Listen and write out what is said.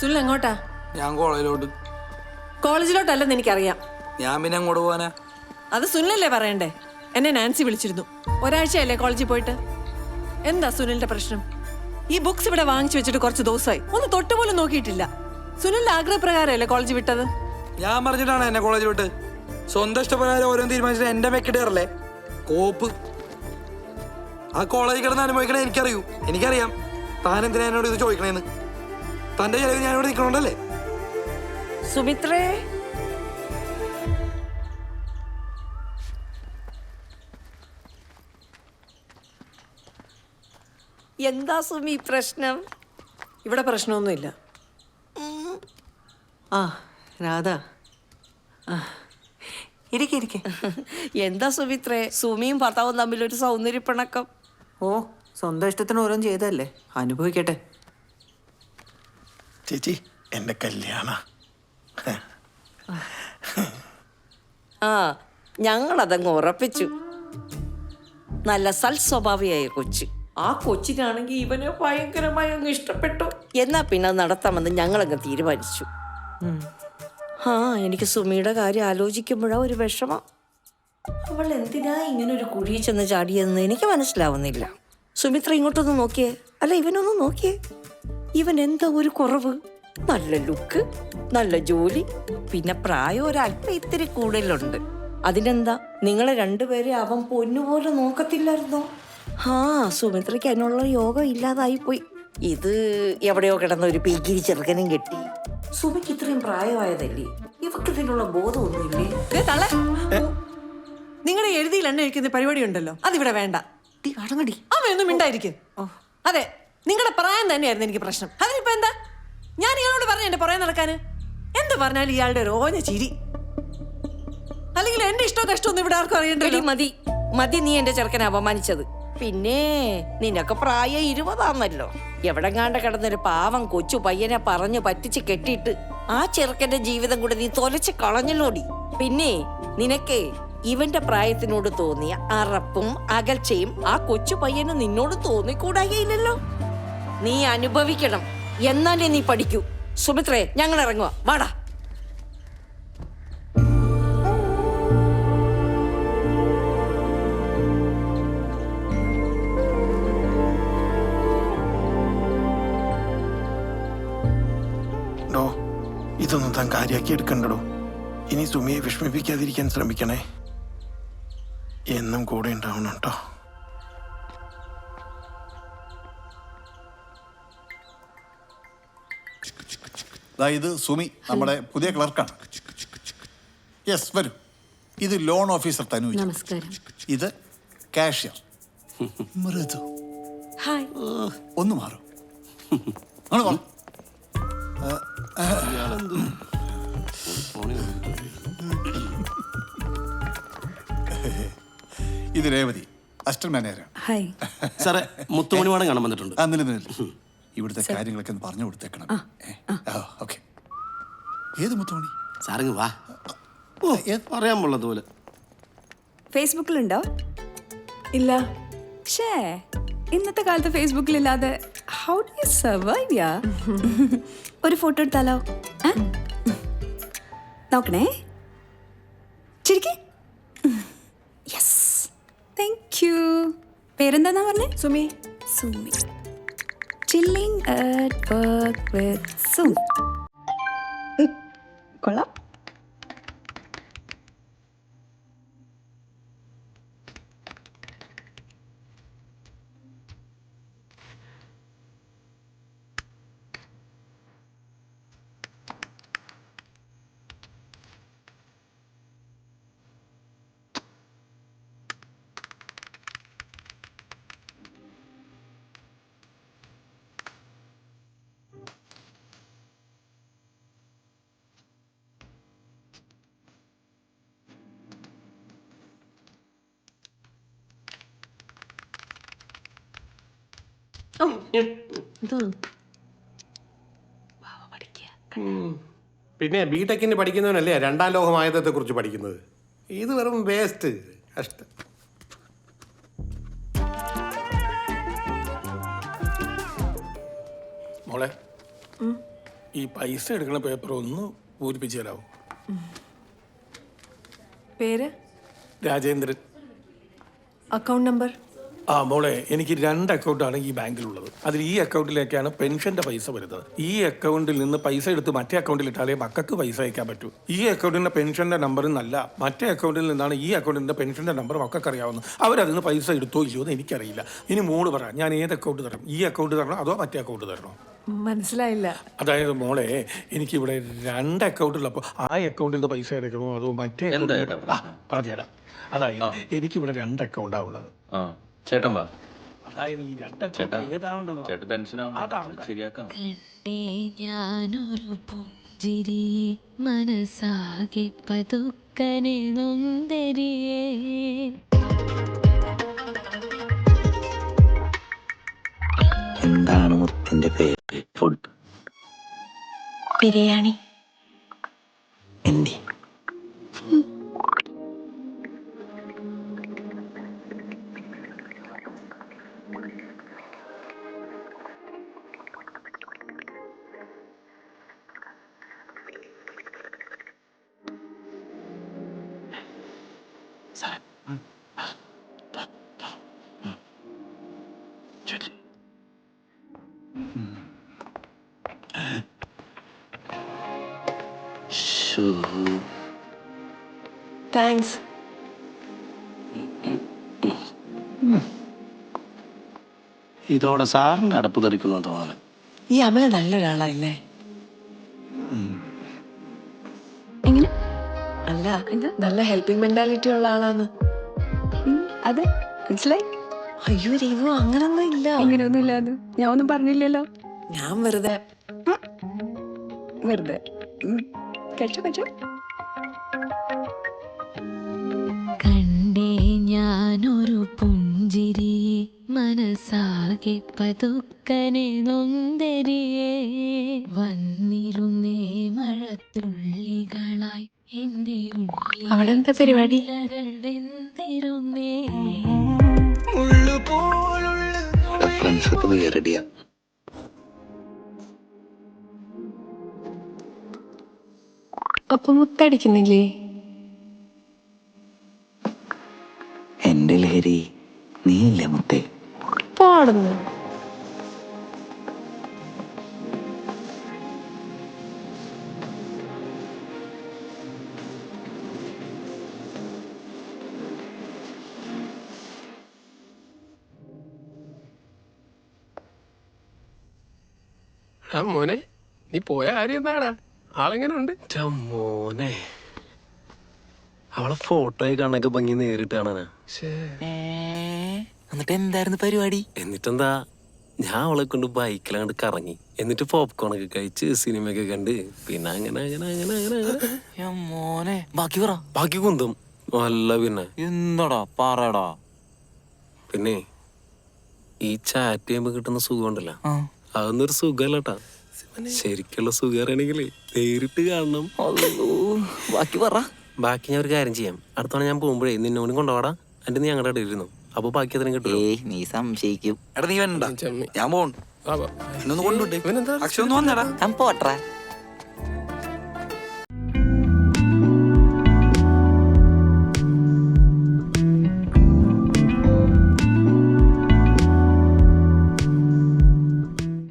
സുനിൽ എങ്ങോട്ടാ? ഞാൻ കോളേജിലോട്ട്. കോളേജിലോട്ടല്ലെന്ന് എനിക്കറിയാം. ഞാൻ പിന്നെ അങ്ങോട്ട് പോവാനാ? അത് സുനിലല്ലേ പറയണ്ടേ? എന്നെ നാൻസി വിളിച്ചിരുന്നു. ഒരാഴ്ചയല്ലേ കോളേജിൽ പോയിട്ട്? എന്താ സുനിലിന്റെ പ്രശ്നം? ഈ ബുക്സ് ഇവിടെ വാങ്ങിച്ചു വെച്ചിട്ട് കുറച്ച് ദിവസമായി. ഒന്ന് തൊട്ടുപോലും നോക്കിയിട്ടില്ല. സുനിലിന്റെ ആഗ്രഹപ്രകാരമല്ലേ കോളേജ് വിട്ടത്? ഞാൻ പറഞ്ഞിട്ടാണ് എന്നെ കോളേജ് വിട്ട്. സ്വന്തം ഇഷ്ടപ്രകാരം ഓരോ തീരുമാനിച്ചിട്ട് എന്റെ മെക്കിടേറല്ലേ കോപ്പ്. ആ കോളേജ് കിടന്ന് അനുഭവിക്കണേ എനിക്കറിയൂ. എനിക്കറിയാം താൻ എന്തിനാ എന്നോട് ഇത് ചോദിക്കണേന്ന്. തന്റെ ചെലവ് ഞാൻ ഇവിടെ നിൽക്കണോണ്ടല്ലേ? സുമിത്രേ. എന്താ സുമി പ്രശ്നം? ഇവിടെ പ്രശ്നമൊന്നുമില്ല. ആ രാധ. ആ ഇരിക്കെ ഇരിക്കെ. എന്താ സുമിത്രേ? സുമിയും ഭർത്താവും തമ്മിൽ ഒരു സൗന്ദര്യപ്പിണക്കം. ഓ സ്വന്തം ഇഷ്ടത്തിന് ഓരോന്നും ചെയ്തല്ലേ അനുഭവിക്കട്ടെ. ചേച്ചി എന്റെ കല്യാണ. ആ ഞങ്ങളതങ്ങ് ഉറപ്പിച്ചു. നല്ല സൽസ്വഭാവിയായ കൊച്ചു. ആ കൊച്ചിനാണെങ്കിൽ ഇവനെ ഭയങ്കരമായി അങ്ങ് ഇഷ്ടപ്പെട്ടു. എന്നാ പിന്നെ അത് നടത്താമെന്ന് ഞങ്ങളങ്ങ് തീരുമാനിച്ചു. ആ എനിക്ക് സുമിയുടെ കാര്യം ആലോചിക്കുമ്പോഴാ ഒരു വിഷമം. അവൾ എന്തിനാ ഇങ്ങനെ ഒരു കുഴിയിൽ ചെന്ന് ചാടിയെന്ന് എനിക്ക് മനസ്സിലാവുന്നില്ല. സുമിത്ര ഇങ്ങോട്ടൊന്ന് നോക്കിയേ. അല്ല ഇവനൊന്ന് നോക്കിയേ. ഇവൻ എന്താ ഒരു കുറവ്? നല്ല ലുക്ക് നല്ല ജോലി പിന്നെ പ്രായം ഒരല്പം ഇത്തിരി കൂടുതലുണ്ട്. അതിനെന്താ നിങ്ങളെ രണ്ടുപേരെ അവൻ പൊന്നുപോലെ നോക്കത്തില്ലായിരുന്നോ? ആ സുമിത്രയ്ക്ക് അതിനുള്ള യോഗം ഇല്ലാതായി പോയി ഇത് എവിടെയോ കിടന്ന ഒരു പീക്കിരി ചെറുക്കനും കെട്ടി. സുമിക്ക് ഇത്രയും പ്രായമായതല്ലേ? ഇവക്ക് ഇതിനുള്ള ബോധമൊന്നുമില്ലേ? നിങ്ങളെ നിങ്ങളുടെ എഴുതിയിൽ എണ്ണ ഒഴിക്കുന്ന പരിപാടി ഉണ്ടല്ലോ അതിവിടെ വേണ്ട. അടങ്ങടി. അമ്മയൊന്നും മിണ്ടായിരിക്കും. അതെ നിങ്ങളുടെ പ്രായം തന്നെയായിരുന്നു എനിക്ക് പ്രശ്നം. അതിനിപ്പോ എന്താ? ഞാൻ ഇയാളോട് പറഞ്ഞു എന്റെ പുറകെ നടക്കാന്. എന്ത് പറഞ്ഞാലും ഇയാളുടെ ഒരു ഓഞ്ഞ ചിരി. അല്ലെങ്കിൽ എന്റെ ഇഷ്ടവും കഷ്ടമൊന്നും ഇവിടെ ആർക്കും എടി അറിയണ്ടല്ലോ മതി. മതി നീ എന്റെ ചെറുക്കനെ അപമാനിച്ചത്. പിന്നെ നിനക്ക് പ്രായം ഇരുപതാന്നല്ലോ. എവിടെങ്ങാണ്ട് കിടന്നൊരു പാവം കൊച്ചു പയ്യനെ പറഞ്ഞു പറ്റിച്ച് കെട്ടിയിട്ട് ആ ചെറുക്കന്റെ ജീവിതം കൂടെ നീ തൊലച്ച് കളഞ്ഞല്ലോടി. പിന്നെ നിനക്ക് ഇവന്റെ പ്രായത്തിനോട് തോന്നിയ അറപ്പും അകൽച്ചയും ആ കൊച്ചു പയ്യന് നിന്നോട് തോന്നിക്കൂടായില്ലല്ലോ നീ അനുഭവിക്കണം. എന്നാലേ നീ പഠിക്കൂ. സുമിത്രേ ഞങ്ങൾ ഇറങ്ങുക വാടാ. ഇതൊന്നും താൻ കാര്യാക്കി എടുക്കണ്ടടോ. ഇനി സുമിയെ വിഷമിപ്പിക്കാതിരിക്കാൻ ശ്രമിക്കണേ. എന്നും കൂടെ ഉണ്ടാവണം കേട്ടോ ഇത് സുമി നമ്മുടെ പുതിയ ക്ലർക്കാണ്. യെസ് വരും. ഇത് ലോൺ ഓഫീസർ തനു നമസ്കാരം. ഇത് കാഷ്യർ. മൃദു. ഹായ്. ഒന്ന് മാറും. ഇത് രേവതി അസ്റ്റർ മാനേജർ ഹായ്. സാറേ മുത്തുമണിവാടം കാണാൻ വന്നിട്ടുണ്ട്. ആ നില നില. ഇവിടുത്തെ കാര്യങ്ങളൊക്കെ ഒന്ന് പറഞ്ഞു കൊടുത്തേക്കണം. ഓക്കെ. ഏത് മുത്തുമണി? സാറിങ് വാ. ഓ പറയാൻ പോലെ ഫേസ്ബുക്കിലുണ്ടോ? ഇല്ല. ഷേ ഇന്നത്തെ കാലത്ത് ഫേസ്ബുക്കിലില്ലാതെ ഹൗ ഡു യു സർവൈവ് യാ? ഒരു ഫോട്ടോ എടുത്താലോ? നോക്കണേ. ശരിക്ക് യെസ് താങ്ക് യു പേരെന്താന്നാ പറഞ്ഞേ? സുമി. സുമി. with പിന്നെ ബി ടെക്കിന് പഠിക്കുന്നവനല്ലേ രണ്ടാം ലോകമായതത്തെ കുറിച്ച് പഠിക്കുന്നത്? ഇത് വെറും വേസ്റ്റ് കഷ്ടം. മോളെ ഈ പൈസ എടുക്കുന്ന പേപ്പർ ഒന്ന് പൂരിപ്പിച്ചു തരാമോ പേര്? രാജേന്ദ്രൻ. അക്കൗണ്ട് നമ്പർ ആ മോളെ എനിക്ക് രണ്ട് അക്കൗണ്ടാണ് ഈ ബാങ്കിലുള്ളത്. അതിൽ ഈ അക്കൗണ്ടിലേക്കാണ് പെൻഷന്റെ പൈസ വരുന്നത്. ഈ അക്കൗണ്ടിൽ നിന്ന് പൈസ എടുത്ത് മറ്റേ അക്കൗണ്ടിൽ ഇട്ടാലേ മക്കൾക്ക് പൈസ അയക്കാൻ പറ്റൂ. ഈ അക്കൗണ്ടിന്റെ പെൻഷന്റെ നമ്പർ നല്ല മറ്റേ അക്കൗണ്ടിൽ നിന്നാണ് ഈ അക്കൗണ്ടിന്റെ പെൻഷന്റെ നമ്പർ മക്കൾക്ക് അറിയാവുന്നത്. അവരതിൽ നിന്ന് പൈസ എടുത്തോ ഇല്ലയോ എന്ന് എനിക്കറിയില്ല. ഇനി മോൾ പറ ഞാൻ ഏത് അക്കൗണ്ട് തരണം? ഈ അക്കൗണ്ട് തരണോ അതോ മറ്റേ അക്കൗണ്ട് തരണോ? മനസ്സിലായില്ല. അതായത് മോളെ എനിക്ക് ഇവിടെ രണ്ട് അക്കൗണ്ട് ഉള്ളപ്പോ ആ അക്കൗണ്ടിൽ നിന്ന് പൈസ എടുക്കണോ അതോ മറ്റേ പറഞ്ഞുതരാം. അതായത് എനിക്കിവിടെ രണ്ട് അക്കൗണ്ടാണ് ഉള്ളത്. ആ. ചേട്ടൻ വാ. ഞാനൊരു പുഞ്ചിരി മനസ്സാകെ പതുക്കനെ നൊന്തരിയേ. എന്താണ് മുത്തിന്റെ പേര്? ഫുഡ്. ബിരിയാണി. താങ്ക്സ് ഇതോടെ സാറിന് അടപ്പ് തെറിക്കുന്നു തോന്നുന്നു. ഈ അമല നല്ലൊരാളല്ലേ? എങ്ങനെ? അല്ല നല്ല ഹെൽപ്പിംഗ് മെന്റാലിറ്റി ഉള്ള ആളാണ്. അതെ മനസ്സിലായി? അയ്യോ രേവു അങ്ങനൊന്നും ഇല്ല. അങ്ങനെയൊന്നും ഇല്ലാതെ ഞാൻ ഒന്നും പറഞ്ഞില്ലല്ലോ. ഞാൻ വെറുതെ. വെറുതെ. കഴിച്ചോ കഴിച്ചോ കണ്ടേ ഞാനൊരു പുഞ്ചിരി മനസ്സാകെ പതുക്കനെ നൊന്തരിയേ. വന്നിരുന്നേ മഴത്തുള്ളികളായി എന്റെ അവിടെ എന്താ പരിപാടി? വെന്തിരുന്നേ ഫ്രണ്ട്സ് റെഡിയാ അപ്പൊ മുത്തടിക്കുന്നില്ലേ? എന്റെ ലഹരി നീയല്ലേ മുത്തേ? പാടുന്നു. ആ മോനെ നീ പോയ കാര്യം എന്താടാ? ആളെങ്ങനെ ഉണ്ട് മോനെ. അവളെ ഫോട്ടോ കാണാനൊക്കെ ഭംഗി നേരിട്ട് കാണാനാ എന്നിട്ട് എന്തായിരുന്നു പരിപാടി? എന്നിട്ടെന്താ? ഞാൻ അവളെ കൊണ്ട് ബൈക്കിലാണ്ട് കറങ്ങി. എന്നിട്ട് പോപ്കോൺ ഒക്കെ കഴിച്ച് സിനിമയൊക്കെ കണ്ട്. പിന്നെ അങ്ങനെ അങ്ങനെ അങ്ങനെ അങ്ങനെ മോനെ. ബാക്കി പറ. ബാക്കി കുന്തും. നല്ല പിന്നെ. എന്താടാ? പറയടാ പിന്നെ ഈ ചാറ്റ് ചെയ്യുമ്പോ കിട്ടുന്ന സുഖം ഉണ്ടല്ലോ അതൊന്നൊരു സുഖമല്ലട്ടാ. ശരിക്കുള്ള സുഖം അറിയണമെങ്കിൽ നേരിട്ട് കാണണം. ബാക്കി പറ. ബാക്കി ഞാൻ ഒരു കാര്യം ചെയ്യാം. അടുത്തവണ ഞാൻ പോകുമ്പോഴേ നിന്നോടും കൊണ്ടുപോടാ. എന്റെ നീ ഞങ്ങളുടെ ഇടയിലിരുന്നു അപ്പൊ ബാക്കി അതിനും കിട്ടും. ഏയ് നീ സംശയിക്കും. എടാ നീ വേണ്ട ഞാൻ പോൺ എന്നൊന്ന് കൊണ്ടുവിട്ടേ അക്ഷയ ഒന്ന് വന്നേടാ. ഞാൻ പോട്ടെ